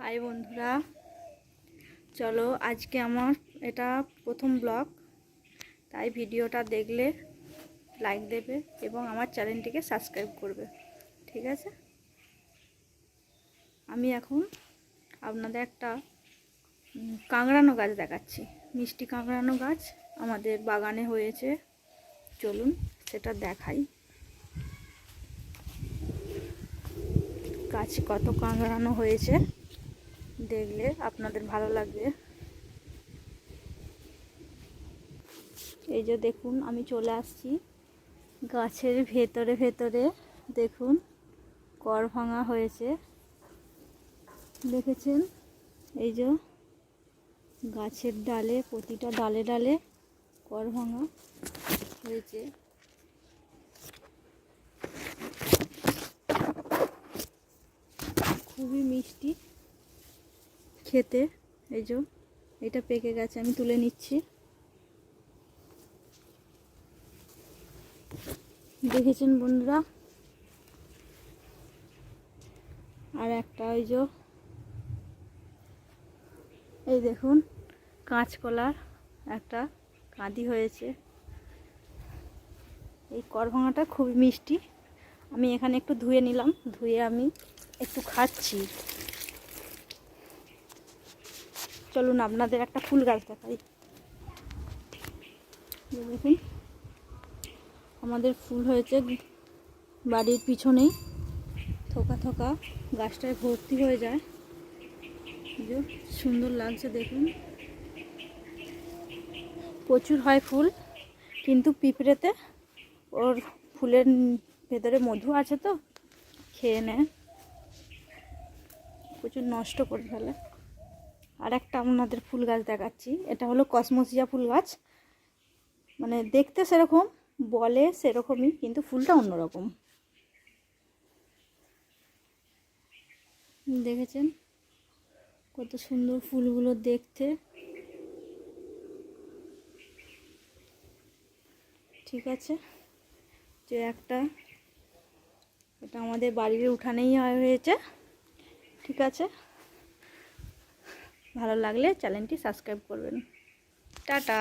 High বন্ধুরা। চলো আজকে আমার এটা প্রথম ব্লগ, তাই ভিডিওটা দেখলে লাইক দেবে এবং আমার চ্যানেলটিকে সাবস্ক্রাইব করবে, ঠিক আছে? আমি এখন আপনাদের একটা কাঁকড়ানো গাছ দেখাচ্ছি। মিষ্টি কাঁকড়ানো গাছ আমাদের বাগানে হয়েছে। চলুন সেটা দেখাই। গাছ কত কাঁকড়ানো হয়েছে? দেখলে আপনাদের ভালো লাগবে। এই যে দেখুন, আমি চলে আসছি। গাছের ভেতরে ভেতরে দেখুন, কর ভাঙা হয়েছে। দেখেছেন? এই যে গাছের ডালে, প্রতিটা ডালে ডালে কর ভাঙা হয়েছে। খুবই মিষ্টি। খেতে, এই যে, এটা পেকে গেছে, আমি তুলে নিচ্ছি। দেখেছেন বন্ধুরা? আর একটা ওই যে, এই দেখুন, কাঁচকলার একটা কাঁদি হয়েছে। এই করভাঙাটা খুবই মিষ্টি। আমি এখানে একটু ধুয়ে নিলাম, ধুয়ে আমি একটু খাচ্ছি। চলুন আপনাদের একটা ফুল গাছ দেখাই। দেখুন, আমাদের ফুল হয়েছে বাড়ির পিছনেই। থোকা থোকা গাছটায় ভর্তি হয়ে যায়। সুন্দর লাগছে দেখুন। প্রচুর হয় ফুল, কিন্তু পিঁপড়েতে ওর ফুলের ভেতরে মধু আছে তো, খেয়ে নেয়। প্রচুর নষ্ট করে ফেলে। আর একটা আপনাদের ফুল গাছ দেখাচ্ছি। এটা হলো কসমোসিয়া ফুল গাছ। মানে দেখতে সেরকম, বলে সেরকমই, কিন্তু ফুলটা অন্যরকম। দেখেছেন? কত সুন্দর ফুলগুলো দেখতে। ঠিক আছে? যে একটা, এটা আমাদের বাড়ির উঠানেই হয়েছে। ঠিক আছে? ভালো লাগলে চ্যানেলটি সাবস্ক্রাইব করবেন। টাটা।